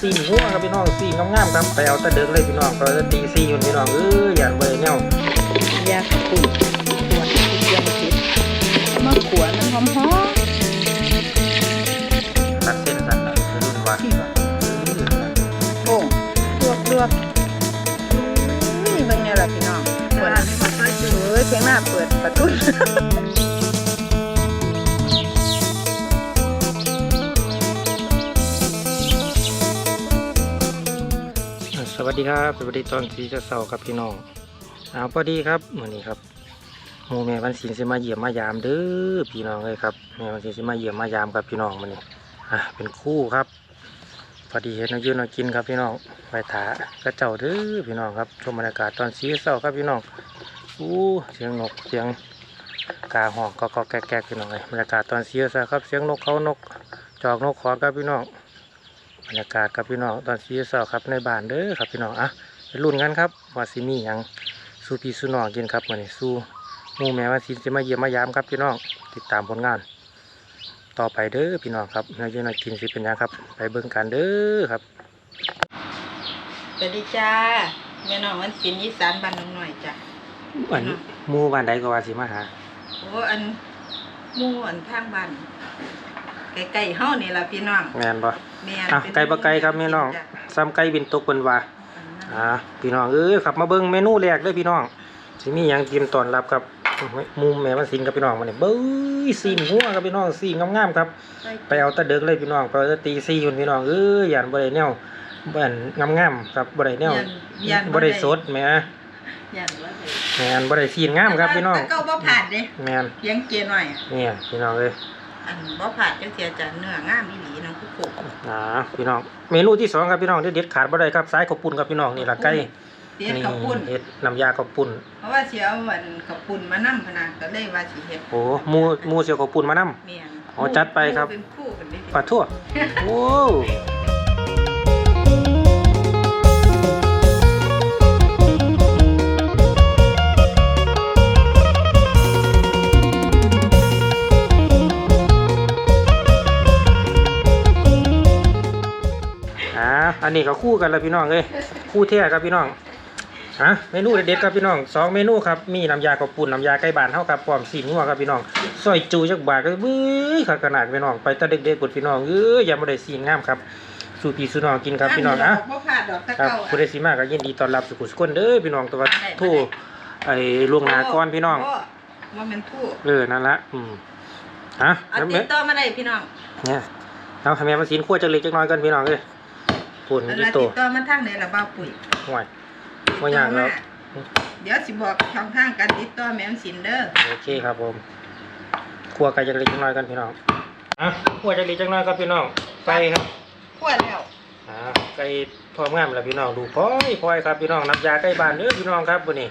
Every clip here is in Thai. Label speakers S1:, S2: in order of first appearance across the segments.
S1: ซีนหัวครับพี่น้องซีนงามๆครับไปเอาตะเดิกเลยพี่น้องไปเอาตะตีซีอยู่พี่น้องเอออย่าเบยแนวยา
S2: ขุ่นขวดเทียมผิดมาขวดมันหอมหอม
S1: ตัดเส้นสันละรุ่นว่า
S2: โป่งลวกลวกนี่เบิ่งเนี่ยล่ะพี่น้องขวดเอ้ยเพียงหน้าเปิดประตู
S1: วัสดีครับ สวัสดีตอนสีเสาร์ครับพี่น้องเอาพอดีครับมือนี้ครับหมู่แม่วันศิลป์สิมาเยี่ยมมายามเด้อพี่น้องเลยครับแม่วันศิลป์สิมาเยี่ยมมายามครับพี่น้องมื้อนี้อะเป็นคู่ครับพอดีเห็นนักยืนนักกินครับพี่น้องไปถากระเจ้าเด้อพี่น้องครับชมบรรยากาศตอนสีเสาร์ครับพี่น้องอู้เสียงนกเสียงกาหอกก็ก็แก๊กๆพี่น้องเลยบรรยากาศตอนสีเสาร์ครับเสียงนกเขานกจอกนกขอนครับพี่น้อง บรรยากาศครับพี่น้องตอนสีเสาร์ครับในบ้านเด้อครับพี่น้องอะไปลุ้นกันครับว่าสิมีหยังสู้พี่สู้น้องกินครับวันนี้สู้หมูแม่ว่าสิจะมาเยี่ยมมายามครับพี่น้องติดตามผลงาน ต่อไปเด้อพี่น้องครับนายยืนนายกินสิเป็นหยังครับ ไปเบิ่งกันเด้อครับ
S2: สวัสดีจ้าแม่น้องวันศิลป์อีสานบ้านน้องหน่อยจ้ะ
S1: อันหมูบ้านใดก็ว่าสิมาหา
S2: โอ้อันหมู่อันทางบ้านใกล้ๆเฮานี่ล่ะพี่น้อง
S1: แม่นบ่
S2: แม่น
S1: อะ
S2: เป็น
S1: ไก่บ่ไก่ครับแม่น้อง
S2: จ้ะ
S1: ซ้ำไก่บินตกเปิ้นว่าอ่าพี่น้องเอ้ยครับมาเบิ่งเมนูแรกเลยพี่น้องสิมีหยังกินตอนรับครับหมุมแม่มันสิงกับพี่น้องมาเนี่ยเบ้ยซีนหัวครับพี่น้องซีนงามๆครับ ไปเอาตะเดิกเลยพี่น้องไปเอาตะตีซีอยู่พี่น้องเอ้ยยันบ่ได้แนวบ่อันงามๆครับบ่ได้แนว
S2: ยันยัน
S1: บ่ได้สดแหม่
S2: ยันว่าได้
S1: แม่นบ่ได้ซีนงามครับพี่น้อง
S2: แต่เก่าบ่ผ่านเด้
S1: แม่น
S2: เลี้ยงเกียหน่อยอะ
S1: เนี่ยพี่น้องเอ้ย
S2: อันบ่ผ่านจังเสียจ้ะเนื้องามอีหลีน้องผู้ปลูก
S1: อ่าพี่น้อง เมนูที่สองครับพี่น้องที่เด็ดขาดบ่ได้ครับสายข้าวปุ้นครับพี่น้องนี่ล่ะไก่
S2: เฮ็ดข้าวปุ้น
S1: เฮ็ดน้ำยาข้าวปุ้น
S2: เพราะว่าสิเอาอันข้าวปุ้นมานํพะนะก็เลยว่าสิเฮ็ด
S1: โอ้หมูหมูเสียวข้าวปุ้นมานํ
S2: แม่น
S1: อ๋อจัดไปครับ
S2: เป็นคู่กันเด้
S1: ปลาทั่ว โอ้ อ่าอันนี้ก็คู่กันแล้วพี่น้องเอ้ยคู่แท้ครับพี่น้องฮะเมนูเด็ดๆครับพี่น้องสองเมนูครับมีน้ำยาข้าวปุ้นน้ำยาไก่บานเท่ากับพร้อมสีนัวครับพี่น้องซอยจูจักบาทก็บื้อขาขนาดพี่น้องไปแตะเด็กๆกดพี่น้องเอ้ยอย่ามาได้สีงามครับสู่พี่สู่น้องกินครับพี่น้องนะ
S2: บ่ผ่านดอกตะ
S1: ครับ
S2: เก่า
S1: ผู้ใดสิมาก็ยินดีต้อนรับสุขุสุคนเด้อพี่น้องตัวโทู่ไอ้ล่วงหน้าก่อนพี่น้อง
S2: ว่ามันทู่
S1: เออนั่นละอืมฮะ
S2: เอา
S1: แล้ว
S2: ติ
S1: แม่
S2: ดต่อมาได้พี่น้อง
S1: เนี่ยเอาให้แม่มาสินขั้วจักเล็กจักน้อยกันพี่น้องเอ้ย ปุ่น
S2: แล้ว
S1: ยี่
S2: ติ
S1: โต
S2: ดต่อมาทางไหนล่ะบ่าวปุ๋ย
S1: ห่วยบ่ยากแล้ว
S2: เดี๋ยวสิบอกช่องทางการติดต่อแม่มสินเด้อ
S1: โอเคครับผมขั้วไก่จักเล็กจักน้อยกันพี่น้องอะขั้วจักเล็กจักน้อยครับพี่น้องไก่ครับ
S2: ขวดแล้ว
S1: อ่าไก่พร้อมงามแล้วพี่น้องดูพลอยพลอยครับพี่น้องน้ำยาไก่บ้านเด้อพี่น้องครับวันนี้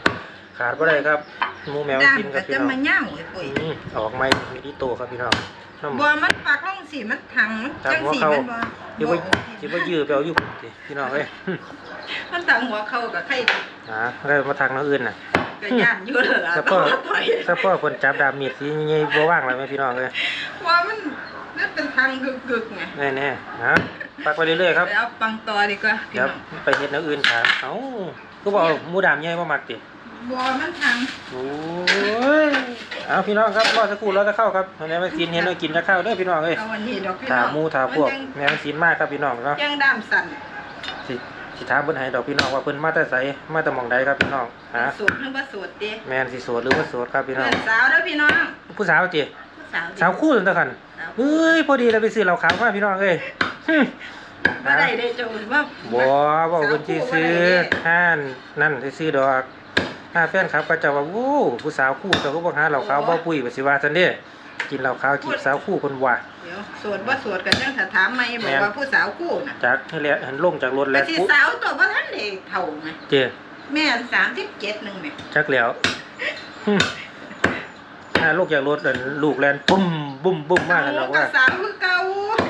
S1: ขาดบ่ได้ครับหมูแมว
S2: ด้าม
S1: กินค
S2: ก็
S1: รับพี่
S2: จะ
S1: น้อง
S2: มาย่างไอ้ปุ๋ย
S1: อืมออกไม่มีที่โตครับพี่น้อง น้ำ
S2: บ่มันปักลงสิมันถังมัน
S1: ถัง
S2: จัง
S1: หัว
S2: สิ
S1: เข่า
S2: มันบ่
S1: จิบว่าจิบว่ายื้อไปเอาอยู่สิพี่น้องเอ้ย
S2: มันถังหัวเข่ากับไข่
S1: อ่าแล้วมาทางน้ำอื่นน่ะ
S2: ก็ย่านอยู่เด้อล่ะ
S1: ถ้าพ่อ
S2: ต้องถอย
S1: ถ้าพ่อคนจับดาบมีดสิยังไงบ่ว่างเลยไหมพี่น้องเอ้ย
S2: ว่ามันมันเป็นทางกึกๆไง
S1: แน่แน่ๆฮะปักไปเรื่อยๆครับ
S2: เดี๋ยวปังต่อดีกว่าพี่
S1: เดี๋ยว
S2: น้อง
S1: ไปเฮ็ดน้ำอื่นถามเอ้าก็บอกหมูดามใหญ่บ่มักติ
S2: บ่มันทาง
S1: โอ้ยเอาพี่น้องครับรอสักครู่รอจะเข้าครับแม่มากินเห็นว่ากินจะเข้าเด้อพี่น้องเอ้ย
S2: เอาวันนี้ดอกพี่
S1: ถา
S2: น้อง
S1: หมูถาพวก
S2: มัน
S1: แม่มากินมากครับพี่น้องเนาะ
S2: ยังยังด้ามสั่น
S1: สิสิถามเพิ่นให้ดอกพี่น้องว่าเพิ่นมาแต่ไสมาแต่หม่องใดครับพี่น้องฮะ
S2: สูตรทั้งบ่สูตรติ
S1: แม่นสิโสดหรือว่าโสดครับพี่น้
S2: เพื่
S1: อ
S2: องนสาวเด้อพี่น้อง
S1: ผู้สาวจิ
S2: ผู้สาวดิ
S1: สาวคู่นั่นตะคัน
S2: สาว
S1: เฮ้ยพอดีเราไปซื้อเหล้าขาวมาพี่น้องเอ้ยหึ
S2: บ่ได้ได้โจรว่า
S1: บ่บ่เพิ่นสิซื้อห้านนั่นสิซื้อดอก ถ้าแฟนครับก็จะว่าโอ้ผู้สาวคู่เจ้าก็บ่หาเหล้าขาวบ่ปุ้ยว่าสิว่าซั่นเด้กินเหล้าขาวจีบสาวคู่เพิ่นว่า
S2: เดี๋ยวสวดบ่สวดกันจังถ้าถามใหม่บอกว่าผู้สาวคู่น่ะ
S1: จากให้แลหันลงจากรถ
S2: แต่
S1: แล้ว
S2: สิ
S1: ปุ๊บ
S2: สาวตัวบ่ทันได้เท่าไง
S1: เจ้
S2: แม่น37นึงแม่
S1: จักแล้วหึถ้าลูกจากรถนั่นลูกแล่นปุ้มบุ้มบุ้มมากันแล้ว
S2: ก็
S1: ว่า
S2: สาวคือเก่า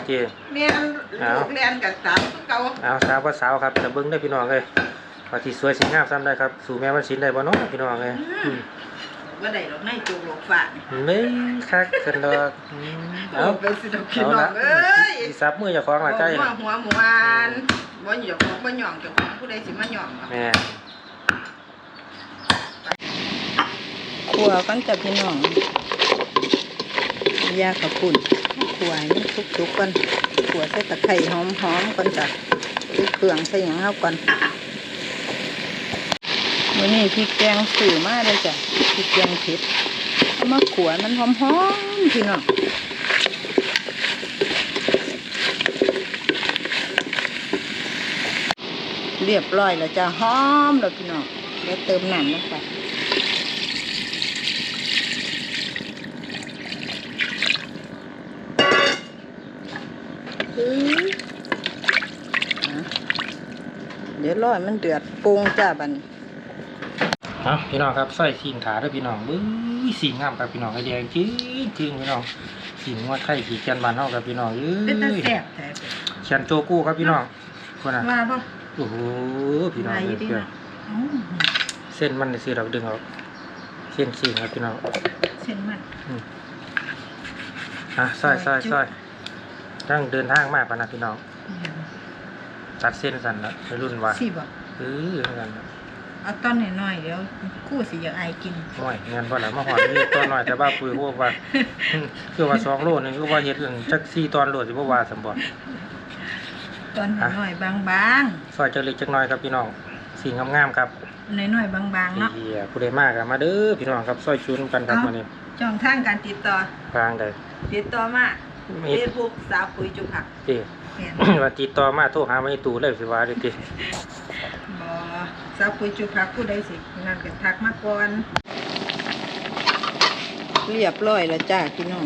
S1: เจ้
S2: แม่น
S1: เอา
S2: ลูกเรียนกับสาวคือเก่า
S1: เอาสาวก็สาวครับแต่เบิ่งได้อพี่น้องเอ้ย ว่าสิสวยสิงามซ้ำได้ครับ สู่แม่วันศิลป์ได้บ่เนาะพี่น้องเอ้ยอืม
S2: บ่ได้ดอกในจูกโลกฟ้านี่
S1: ไม่คักกันดอกอืม
S2: เอา
S1: เอา
S2: ไปสิดอกพี่
S1: เอา
S2: น้อ
S1: ละ
S2: งเอ้ย
S1: สิซับมือเจ้าของละใกล้
S2: หัว
S1: น่ะ
S2: หัวหมวานบ่หยอกบ่หย่องเจ้าของผู้ใดสิมาหย่องวะ
S1: แม่
S2: ขัวกันจ้ะพี่น้องยากับปุ่นขัวให้มันสุกๆกันขัวใส่ตะไคร้หอมๆก่อนจ้ะใส่เครื่องใส่หยังเฮาก่อน วันนี้พริกแกงสื่อมากเลยจ้ะพริกแกงเผ็ดมาขัวมันหอมๆพี่น้องเรียบร้อยแล้วจ้ะหอมแล้วพี่น้องเดี๋ยวเติมน้ำลงไปอื้ออะเดี๋ยวรอให้มันเดือดปรุงจ้าบัน
S1: เอาพี่น้องครับใส่สินถาเด้วยพี่น้องเบ้ยสีงามครับพี่น้องไอแดงจริงจริงพี่น้องสีงวดไข่ขี่แกนบานเฮาครับพี่น้องเอ้
S2: เป็นตาแส
S1: ย
S2: บแท้
S1: เชียนโจกู้ครับพี่น้องคนน่ะ
S2: ว่าป่ะ
S1: โอ้โหพี่น้อง
S2: ว่าอ
S1: เอ้
S2: ยู่
S1: ย
S2: ดี
S1: เพื่อน
S2: นะ
S1: เส้นมันสิเราดึงออกเส้นสีครับพี่น้อง
S2: เส้นมัน
S1: อะใส่ใส่ใส่ตั้งเดินทางมากปะนะพี่น้องตัดเส้นสันละในรุ่นว่า
S2: สิบ่
S1: เออเหมือนกันนะ
S2: เอาตอนน้อยๆเดี๋ยวกู้สิอยากอายกิน
S1: โอ้ยเงินบ่ละมาหอดนี่ตัวน้อยแต่ว่าปุยพวกว่า คือว่าสองโลนึงก็ว่าเฮ็ดอันจักสี่ตอนโลสิบ่ว่าสมบ่
S2: ตอน
S1: อะ
S2: น้อยๆบาง
S1: ซอยจักเล็กจักน้อยครับพี่น้องสีงามๆครับ
S2: ๆน้อยๆบางๆเนาะ
S1: เฮียผู้ใดมากอะมาเด้อพี่น้องครับซอยชุนกันครับ
S2: เอ้า
S1: วันนี้
S2: ช่องทางการติดต่อ
S1: ทางใด
S2: ติดต่อมา
S1: มี
S2: เฟซบุ๊กสาวปุ๋ยจุกผัก
S1: ติ
S2: แม่น
S1: ว่าติดต่อมาโทรหามาอีตู่เลยสิว่าเด้อติ
S2: บ่สาวปุ๋ยจุกผักผู้ใดสินั่นก็ทักมาก่อนเรียบร้อยแล้วจ้าพี่น้อง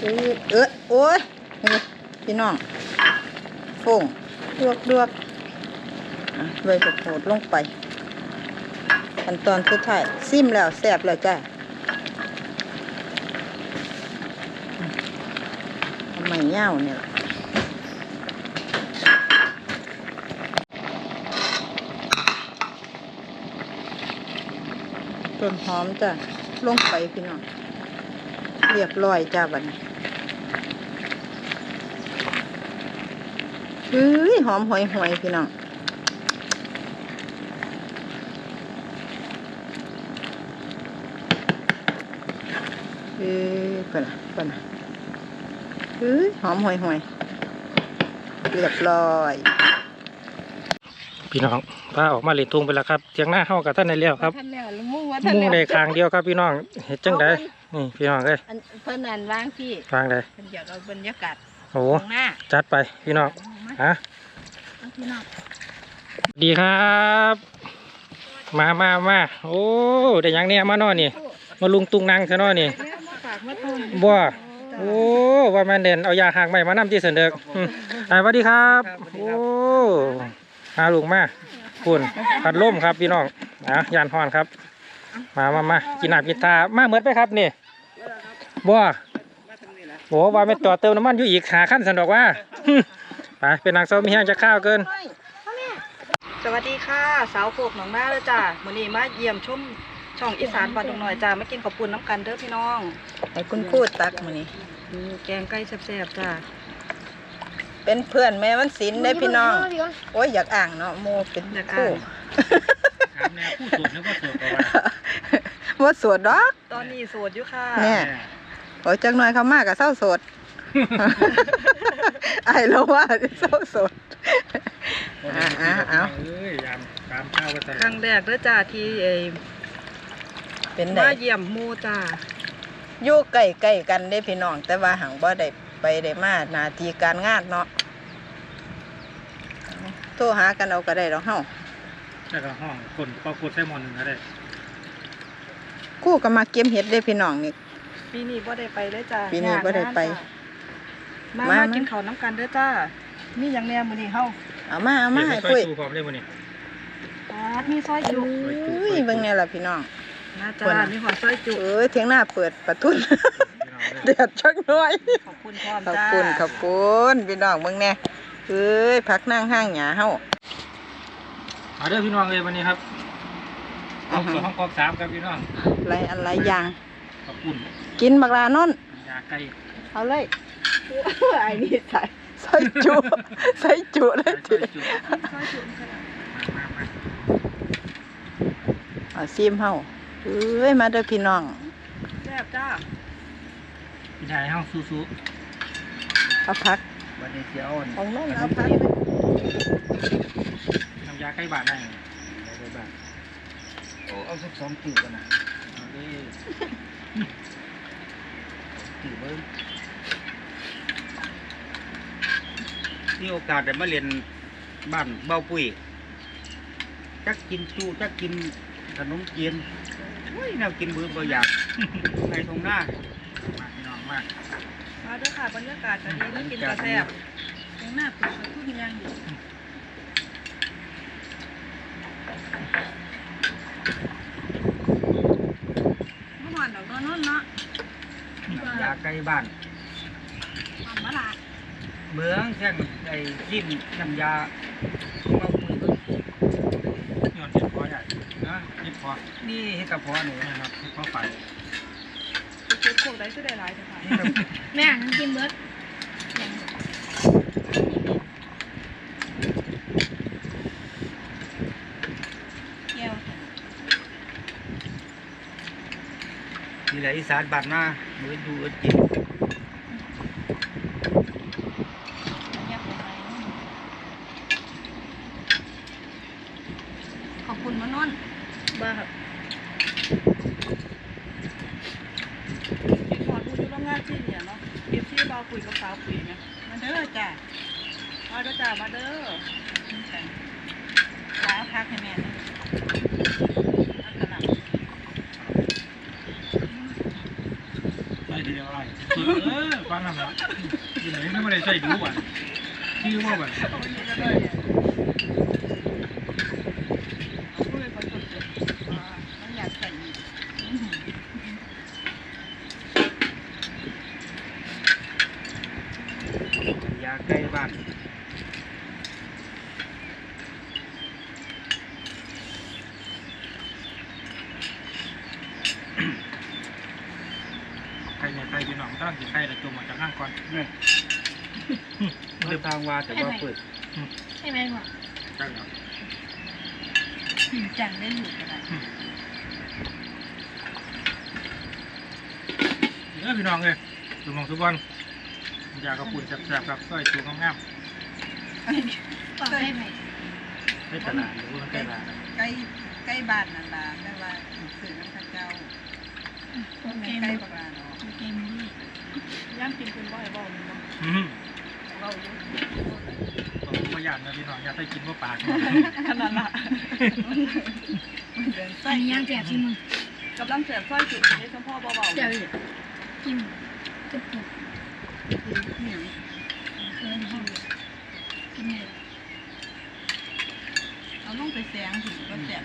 S2: เออเออโอ้ยนี่พี่น้องฟงลวกลวกอะใบกระโพดลงไปขั้นตอนสุดท้ายซิมแล้วแซ่บแล้วจ้าทำ ไมเง่าเนี่ยล่ะต้นหอมจ้ะลงไปพี่น้องเรียบร้อยจ้าบัดนเฮ้ยหอมหอยหอยพี่น้องเฮ้ยเปนน่ะเปนน่ะ เฮ้ยหอมหอยหอยเรียบร้อย
S1: พี่น้องพาออกมาเล่นทุ่งไปแล้วครับเทียงหน้าเฮากับท่านในแล้วครับ
S2: ท่านแล้วมุ่งว่า
S1: มุ่งในคางเดียวครับพี่น้องเฮ็ดจังไดนี่พี่น้องเอ้ย
S2: อันเพิ่นนั่นวางพี่
S1: ทางใด
S2: เพิ่นอยากเอาบรรยากาศ
S1: โอ้
S2: ข้างหน้า
S1: จัดไปพี่น้องฮะ
S2: เอาพี่น้อง
S1: ดีครับ มามามาโอ้ได้หยังเนี่ยมาเนอนี่มาลุงตุงนางซะเนอนี่
S2: เนี่ยมาฝากมาต้น
S1: บ่ โอ้ว่าแม่นเด่นเอายาหางใหม่มานำที่เสนเด็กอืมอ่าสวัสดีครับโอ้หาลุงมาคุณพัดลมครับพี่น้องอะยานฮอนครับ มามามากินน้ำกินทามาเหมือนไปครับนี่บ่โอ้ว่าไม่ต่อเติมน้ำมันอยู่อีกหาขั้นสันดอกว่า ไปเป็นนางเซามีแห้งจะข้าวเกิน
S3: สวัสดีค่ะ สาวโขกหนองนาเลยจ้ามื้อนี้มาเยี่ยมชมช่องอีสานบ้านดงน้อยจ้ามากินข้าวปุ้นน้ำกันเด้อพี่น้อง
S2: ให้คุณครูตักมื้อนี้
S3: อืมแกงไก่แซ่บๆจ้า
S2: เป็นเพื่อนแม่วันศิลป์ได้อพี่น้อง โอ้ยอยากอ่างเนาะโมเป็นครู
S1: ถามแน่ผู้สูตรนึกว่าสูตรกว่า
S2: ว่าสวดดอก
S3: ตอนนี้โสดอยู่ค่ะ
S2: เนี่ยโอ้ยจักหน่อยเขามากกับเศร้าโสดไอ้เราว่าเศร้าโสด อะอะเอา
S1: เอ้ยยามตามข้าวกันต
S3: ครั้งแรกเด้อจ้าที่เอ่ย
S2: เป็นได
S3: มาเยี่ยมหมู่จ้า
S2: อยู่ใกล้ใกล้ๆกันได้พี่น้อง แต่ว่าหังบ่ได้ไปได้มาหนาทีการงานเนาะโทรหากันเอาก็ได้ดอกเฮา
S1: แล้วก็ห้องคนปอกดไซมอนก็ได้
S2: ครู่ก็มาเก็บเห็ดได้อพี่น้องนี่
S3: ปีนี้บ่ได้ไปเลยจ้า
S2: ปีนี้บ่ได้ไป
S3: มา
S2: มา
S3: มา
S2: มา
S3: กินข้าวน้ำกันเด้อจ้ามีหยังแหน่มื้อนี้เฮา
S2: เอามาเอามาให้
S1: คุ
S2: คุ
S1: ย
S2: ย
S1: สู้พร้อมเลยวันนี้
S3: ปาดมีซอยจุ
S2: อุ้ยเบิ่งเนี่ยล่ะพี่น้อง
S3: นะ
S2: เพิ่
S3: จ้าน
S2: น่ะ
S3: มีหอดซอยจุ
S2: เอ้ยเทียงหน้าเปิดประทุน
S1: พี่น้องเด้อ
S2: เดือดชักหน้อย
S3: ขอบคุณพร้อม
S2: ขอบ
S3: จ้า
S2: คุณขอบคุณพี่น้องเบิ่งแน่เอ้ยพักนั่งห้างหยาเฮา
S1: มาเด้อพี่น้องเลยวันนี้ครับห้
S2: อื
S1: อ
S2: องฮึ
S1: สองห้องกองสามครับพี่น้อง
S2: อะไรอะไรอย่าง
S1: ขอบคุณ
S2: กินบักลานน
S1: ยาไก่
S2: เอาเลยไอ้นี่ใส่ใส่จุใส่จุเลยที
S3: ซอยจุ่มขนาด
S1: มามา
S2: เอาซีมเฮา เอ้ยมาเด้อพี่น้อง
S3: แซ่บจ้า
S1: พี่ชายเฮาสู้
S2: เอาพัก
S1: ๆวันนี้เสียว
S2: ของน้องเอาพัก
S1: น้ำยาใกล้บาทได้ใกล้บาท
S4: โอ้เอาสักสองกิ่วกันนะ
S1: เอาดิ
S4: กิ่วเบิ้งมีโอกาสได้มาเรียนบ้านเบ้าปุ้ยจักกินจูจักกิน ขนมเจียนโอ้ยแนวกินเบื่อบ่อยากในตรงหน้า
S1: มาพี่น้องมา
S3: มาเด้อค่ะบรรยากาศจะดีมากินกระแซ่บยังหน้าปลูกกระทุ่มยางอยู่เมื่อวานดอกนอนเนาะ
S4: อยากใกล้บ้าน
S3: มันมาละ
S4: เมืองแท่งไอ้จิ้มน้ำยาเบ้าปุ้ยเบิ่ง
S1: ย้อนเจ็บคอใหญ่
S4: นะ
S1: เจ็บคอ
S4: นี่เฮ็ดกระเพาะนี่
S1: นะครับเจ็บคอไฟ
S3: เก็บโคกได้ก็ได้หลายเถอะค่ะ
S5: แม่น้ำจิ้มเบิร์ด
S4: นี่แหละอีสานบ้านหน้ามือดูเอิ้นกิน
S3: ขอบคุณมานอน บ้าครับที่ขอดูอยู่โรงงานที่เนี่ยเนาะเก็บที่เบาปุ๋ยกับสาวปุ๋ยเนี่ยมาเด้อจ้ามาเด้อจ้ามาเด้อลาพักให้แม่นะอันขนาด
S1: ใส่ดีอะไรเออฟังนำแล้วยินดีไม่ได้ใส่ดูว่ะชื่อว่าแบบ
S3: โอ้ยจะได้เนี่ยเอาปุ๋ยผสมเสร็จอ่ามันอยากใส่อีกอื้อหือ
S4: ยาใกล้บ้าน
S1: ใครเนี่ยใครพี่น้องต้องกินไข่แต่จมมาจากข้างก่อน
S4: นี่เดินทางว่าแต่ว่าเปิด
S5: ใช่ไหมพ่อ
S1: จังครับ
S3: จริงจังได้อยู่ก็ได้
S1: เออพี่น้องเลยทุกน้องทุกคนอยากกระปุ่นแซ่บๆครับซอยตัวงาม
S5: บอกได้ไหม
S1: ๆในตลาดหรือว่าใกล้ตลาด
S2: ใกล้ใกล้บ้านนั่นล่ะแม่ว่าสื่อน้ำข้าเจ้า
S5: โอเค
S2: ใกล้
S5: มั้ย
S2: บ้านเนาะ
S5: โอเคมั้ย
S3: ย่างกินคุณบ่อยบ่อยเนาะ
S1: อืม
S3: เราอยู่
S1: ต้องมาหยาดนะพี่น้องอยากให้กินว่าปาก
S3: ขนาดละเดิน
S5: อั
S3: ใส่
S5: นนี้ย่างแสบชิมมึง
S3: กำลังเสียบสร้อยจุดในสมพ่อเบาๆ
S5: เดี๋ยวอีกจิ้มจุ๊บจุ๊บเหนียวเออห้องกินเลย
S3: เอาลงไปแสงถึงก็แสบ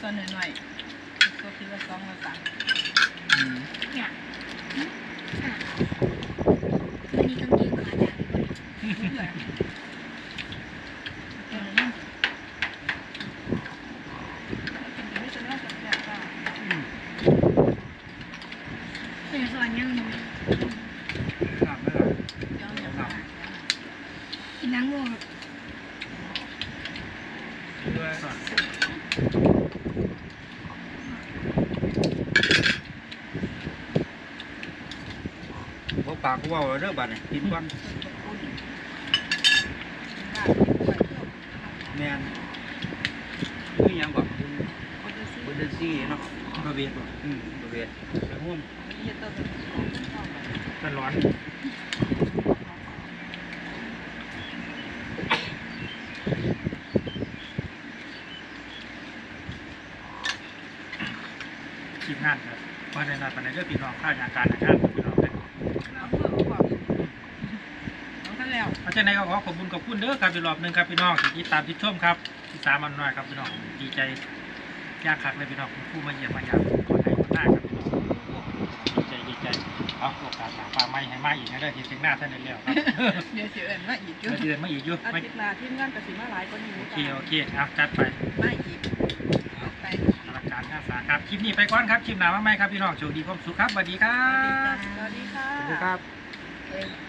S2: ตั
S3: วหน่อยๆตัวที่ว่าสองมาสาม
S4: อืม
S5: เนี่ยอะอันนี้ต้องกินมาจาก
S3: เหนื่อยเออนั่นไม่จะน่าจะแบบว่า
S4: อืม
S5: เป็นสอนยังมึง
S4: งามไหมล่ะ
S3: เดี๋ยวอย่าง
S5: กินน้ำวัว
S4: ด้วยากกูว่าเรื่องบัตรกินบ้างแมนคือยังบอกบุญซี่เนาะ
S1: บะเบียดบ
S4: อกอืมบะเบียดแต่หุ้ม
S1: ตลอดทีมงานครับเพราะในนั้นปัจจัยเรื่องปีนองข้าวยางการนะ
S2: ครับ ท่านแล้ว
S1: เพราะฉะนั้นก็ขอขอบคุณขอบคุณเด้อครับอีกรอบหนึ่งครับพี่น้องที่ติดตามติดชมครับที่สามอันน้อยครับพี่น้องดีใจยากคักเลยพี่น้องคุณครูมาเยี่ยมมายามขอให้คนหน้าครับพี่น้องดีใจดีใจเอาโอกาสหนาปลาไม่ให้มาอีกนะเด้อที่เสียงหน้าท่านได้แล้วครับ
S2: เดี๋ยวสิเอิ้นมาอีกอยู่
S1: เดี๋ยวเดือนมาอีกอยู่
S3: อา
S1: ไม่
S3: ทิตย์หน้าทีมงานกสิมาหลายกว่านี้
S1: โอเค
S3: จ้า
S1: โอเคเอาจัดไป
S2: มาอีกเอาไป
S1: อลังการงานสร้างครับ คลิปนี้ไปก่อนครับ คลิปหน้ามาใหม่ครับ พี่น้องโชคดีความสุขครับสวัสดีครั
S2: สวัสดี
S1: บ
S2: จ้า
S3: สวัสดีค่ะ
S1: สวัสดีครับ
S2: เอ้ย